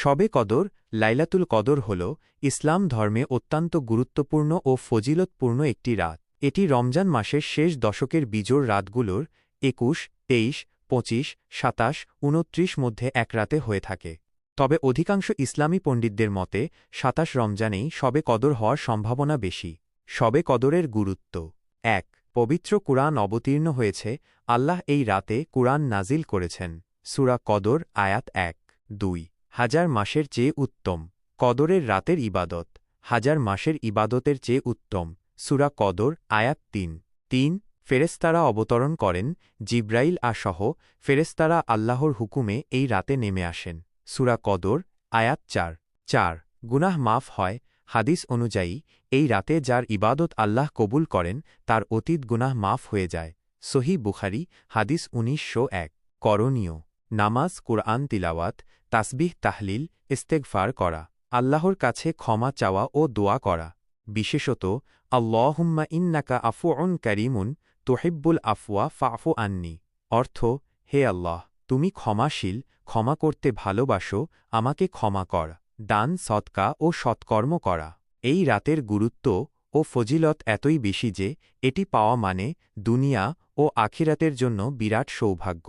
শবে কদর, লাইলাতুল কদর হল ইসলাম ধর্মে অত্যন্ত গুরুত্বপূর্ণ ও ফজিলতপূর্ণ একটি রাত। এটি রমজান মাসের শেষ দশকের বিজোড় রাতগুলোর একুশ, তেইশ, পঁচিশ, সাতাশ উনত্রিশ মধ্যে এক রাতে হয়ে থাকে। তবে অধিকাংশ ইসলামী পণ্ডিতদের মতে, সাতাশ রমজানেই শবে কদর হওয়ার সম্ভাবনা বেশি। শবে কদরের গুরুত্ব এক। পবিত্র কুরআন অবতীর্ণ হয়েছে। আল্লাহ এই রাতে কুরআন নাজিল করেছেন। সুরা কদর, আয়াত এক। দুই। হাজার মাসের চেয়ে উত্তম। কদরের রাতের ইবাদত। হাজার মাসের ইবাদতের চেয়ে উত্তম। সুরা কদর, আয়াত তিন। তিন ফেরেস্তারা অবতরণ করেন জিব্রাইল আসহ ফেরেস্তারা আল্লাহর হুকুমে এই রাতে নেমে আসেন। সুরা কদর, আয়াত চার। চার, গুনাহ মাফ হয়। হাদিস অনুযায়ী, এই রাতে যার ইবাদত আল্লাহ কবুল করেন, তার অতীত গুনাহ মাফ হয়ে যায়। সহি বুখারি, হাদিস উনিশশো এক। করণীয় নামাজ, কুরআন, তিলাওয়াত, তাসবিহ, তাহলিল, ইস্তেগফার করা, আল্লাহর কাছে ক্ষমা চাওয়া ও দোয়া করা। বিশেষত, আল্লাহুম্মা ইন্নাকা আফুউন করিমুন তোহিব্বুল আফওয়া ফাফু আন্নি। অর্থ, হে আল্লাহ, তুমি ক্ষমাশীল, ক্ষমা করতে ভালোবাসো, আমাকে ক্ষমা কর, দান, সৎকা ও সৎকর্ম করা। এই রাতের গুরুত্ব ও ফজিলত এতই বেশি যে, এটি পাওয়া মানে দুনিয়া ও আখিরাতের জন্য বিরাট সৌভাগ্য।